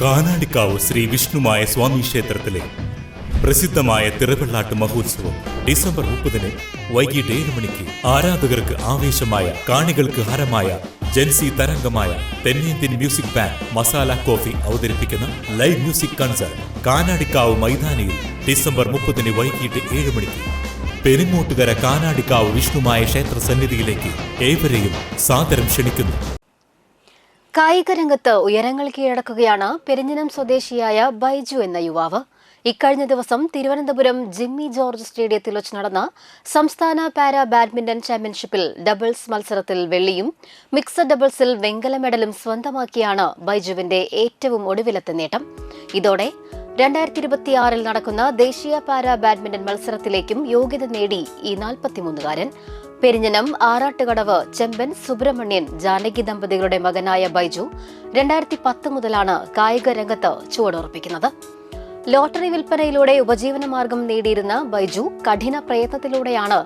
കാനാടിക്കാവ് ശ്രീ വിഷ്ണുമായ സ്വാമി ക്ഷേത്രത്തിലെ പ്രസിദ്ധമായ തിറവെള്ളാട്ട് മഹോത്സവം ഡിസംബർ മുപ്പതിന് വൈകിട്ട് ഏഴ് മണിക്ക് ആരാധകർക്ക് ആവേശമായ കാണികൾക്ക് ഹരമായ ജൻസി തരംഗമായ തെന്നേന്ത്യൻ മ്യൂസിക് ബാൻഡ് മസാല കോഫി അവതരിപ്പിക്കുന്ന ലൈവ് മ്യൂസിക് കൺസേർട്ട് കാനാടിക്കാവ് മൈതാനിയിൽ ഡിസംബർ മുപ്പതിന് വൈകിട്ട് ഏഴ് മണിക്ക്. പെരുങ്ങോട്ടുകര കാനാടിക്കാവ് വിഷ്ണുമായ ക്ഷേത്ര സന്നിധിയിലേക്ക് ഏവരെയും സാദരം ക്ഷണിക്കുന്നു. കായിക രംഗത്ത് ഉയരങ്ങൾ കീഴടക്കുകയാണ് പെരിഞ്ഞനം സ്വദേശിയായ ബൈജു എന്ന യുവാവ്. ഇക്കഴിഞ്ഞ ദിവസം തിരുവനന്തപുരം ജിമ്മി ജോർജ് സ്റ്റേഡിയത്തിൽ വെച്ച് നടന്ന സംസ്ഥാന പാരാ ബാഡ്മിന്റൺ ചാമ്പ്യൻഷിപ്പിൽ ഡബിൾസ് മത്സരത്തിൽ വെള്ളിയും മിക്സഡ് ഡബിൾസിൽ വെങ്കല മെഡലും സ്വന്തമാക്കിയാണ് ബൈജുവിന്റെ ഏറ്റവും ഒടുവിലത്തെ നേട്ടം. ഇതോടെ രണ്ടായിരത്തി ഇരുപത്തിയാറിൽ നടക്കുന്ന ദേശീയ പാരാ ബാഡ്മിന്റൺ മത്സരത്തിലേക്കും യോഗ്യത നേടി ഈ നാൽപ്പത്തിമൂന്നുകാരൻ. പെരിഞ്ഞനം ആറാട്ടുകടവ് ചെമ്പൻ സുബ്രഹ്മണ്യൻ ജാനകി ദമ്പതികളുടെ മകനായ ബൈജു രണ്ടായിരത്തി പത്ത് മുതലാണ് കായിക രംഗത്ത് ചുവടുറപ്പിക്കുന്നത്. ലോട്ടറി വിൽപ്പനയിലൂടെ ഉപജീവനമാർഗം നേടിയിരുന്ന ബൈജു കഠിന പ്രയത്നത്തിലൂടെയാണ്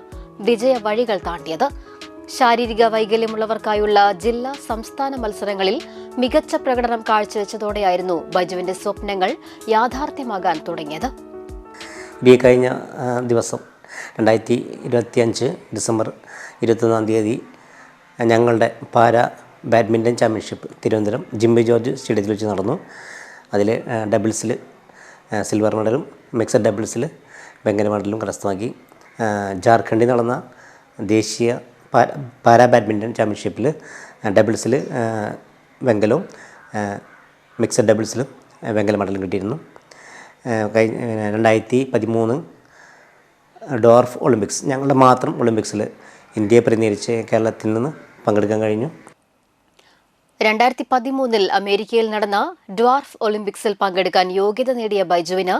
വിജയ വഴികൾ താണ്ടിയത്. ശാരീരിക വൈകല്യമുള്ളവർക്കായുള്ള ജില്ലാ സംസ്ഥാന മത്സരങ്ങളിൽ മികച്ച പ്രകടനം കാഴ്ചവെച്ചതോടെയായിരുന്നു ബജുവിന്റെ സ്വപ്നങ്ങൾ യാഥാർത്ഥ്യമാകാൻ തുടങ്ങിയത്. ബി കഴിഞ്ഞ ദിവസം രണ്ടായിരത്തി ഇരുപത്തി അഞ്ച് ഡിസംബർ ഇരുപത്തൊന്നാം തീയതി ഞങ്ങളുടെ para badminton championship Thiruvananthapuram Jimmy George സ്റ്റേഡിയത്തിൽ വെച്ച് നടന്നു. അതിൽ ഡബിൾസിൽ സിൽവർ മെഡലും മിക്സഡ് ഡബിൾസിൽ വെങ്കല മെഡലും കരസ്ഥമാക്കി. ജാർഖണ്ഡിൽ നടന്ന ദേശീയ പാരാ ബാഡ്മിന്റൺ ചാമ്പ്യൻഷിപ്പിൽ ഡബിൾസിൽ വെങ്കലവും മിക്സഡ് ഡബിൾസിലും വെങ്കല മെഡലും കിട്ടിയിരുന്നു. രണ്ടായിരത്തി പതിമൂന്ന് ഡോർഫ് ഒളിമ്പിക്സ്. ഞങ്ങളുടെ മാത്രം ഒളിമ്പിക്സിൽ ഇന്ത്യയെ പ്രതിനിധീകരിച്ച് കേരളത്തിൽ നിന്ന് പങ്കെടുക്കാൻ കഴിഞ്ഞു. രണ്ടായിരത്തി പതിമൂന്നിൽ അമേരിക്കയിൽ നടന്ന ഡ്വാർഫ് ഒളിമ്പിക്സിൽ പങ്കെടുക്കാൻ യോഗ്യത നേടിയ ബൈജുവിന്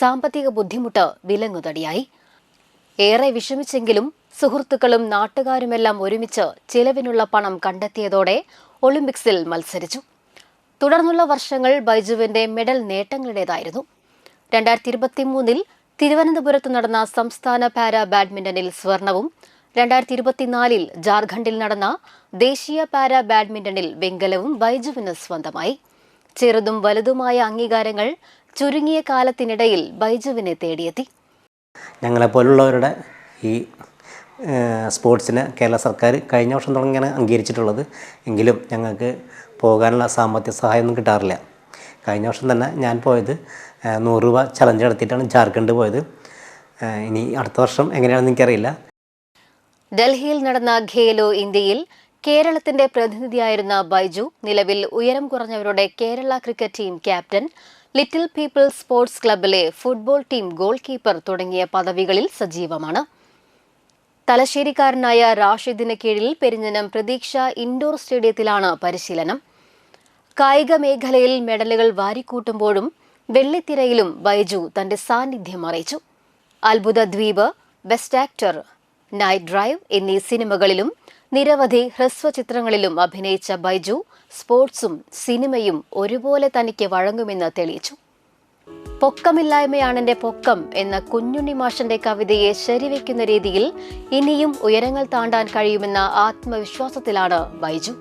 സാമ്പത്തിക ബുദ്ധിമുട്ട് വിലങ്ങുതടിയായി. ഏറെ വിഷമിച്ചെങ്കിലും സുഹൃത്തുക്കളും നാട്ടുകാരുമെല്ലാം ഒരുമിച്ച് ചിലവിനുള്ള പണം കണ്ടെത്തിയതോടെ ഒളിമ്പിക്സിൽ മത്സരിച്ചു. തുടർന്നുള്ള വർഷങ്ങൾ ബൈജുവിന്റെ മെഡൽ നേട്ടങ്ങളുടേതായിരുന്നു. രണ്ടായിരത്തി ഇരുപത്തി മൂന്നിൽ തിരുവനന്തപുരത്ത് നടന്ന സംസ്ഥാന പാരാ ബാഡ്മിന്റണിൽ സ്വർണവും രണ്ടായിരത്തി ഇരുപത്തിനാലിൽ ജാർഖണ്ഡിൽ നടന്ന ദേശീയ പാരാ ബാഡ്മിന്റണിൽ വെങ്കലവും ബൈജുവിന് സ്വന്തമായി. ചെറുതും വലുതുമായ അംഗീകാരങ്ങൾ ചുരുങ്ങിയ കാലത്തിനിടയിൽ ബൈജുവിനെ തേടിയെത്തി. ഞങ്ങളെപ്പോലുള്ളവരുടെ ഈ സ്പോർട്സിന് കേരള സർക്കാർ കഴിഞ്ഞ വർഷം തുടങ്ങിയാണ് അംഗീകരിച്ചിട്ടുള്ളത്. എങ്കിലും ഞങ്ങൾക്ക് പോകാനുള്ള സാമ്പത്തിക സഹായമൊന്നും കിട്ടാറില്ല. കഴിഞ്ഞ വർഷം തന്നെ ഞാൻ പോയത് നൂറ് രൂപ ചലഞ്ച് നടത്തിയിട്ടാണ് ജാർഖണ്ഡ് പോയത്. ഇനി അടുത്ത വർഷം എങ്ങനെയാണെന്ന് എനിക്കറിയില്ല. ഡൽഹിയിൽ നടന്ന ഖേലോ ഇന്ത്യയിൽ കേരളത്തിന്റെ പ്രതിനിധിയായിരുന്ന ബൈജു നിലവിൽ ഉയരം കുറഞ്ഞവരുടെ Kerala cricket team captain little people sports ക്ലബിലെ football team goal keeper തുടങ്ങിയ പദവികളിൽ സജീവമാണ്. തലശ്ശേരിക്കാരനായ റാഷിദിന് കീഴിൽ പെരിഞ്ഞനം പ്രതീക്ഷ ഇൻഡോർ സ്റ്റേഡിയത്തിലാണ് പരിശീലനം. കായിക മേഖലയിൽ മെഡലുകൾ വാരിക്കൂട്ടുമ്പോഴും വെള്ളിത്തിരയിലും ബൈജു തന്റെ സാന്നിധ്യം അറിയിച്ചു. അത്ഭുത ദ്വീപ് ബെസ്റ്റ് ആക്ടർ നൈറ്റ് ഡ്രൈവ് എന്നീ സിനിമകളിലും നിരവധി ഹ്രസ്വചിത്രങ്ങളിലും അഭിനയിച്ച ബൈജു സ്പോർട്സും സിനിമയും ഒരുപോലെ തനിക്ക് വഴങ്ങുമെന്ന് തെളിയിച്ചു. പൊക്കമില്ലായ്മയാണെന്റെ പൊക്കം എന്ന കുഞ്ഞുണ്ണി മാഷന്റെ കവിതയെ ശരിവെക്കുന്ന രീതിയിൽ ഇനിയും ഉയരങ്ങൾ താണ്ടാൻ കഴിയുമെന്ന ആത്മവിശ്വാസത്തിലാണ് ബൈജു.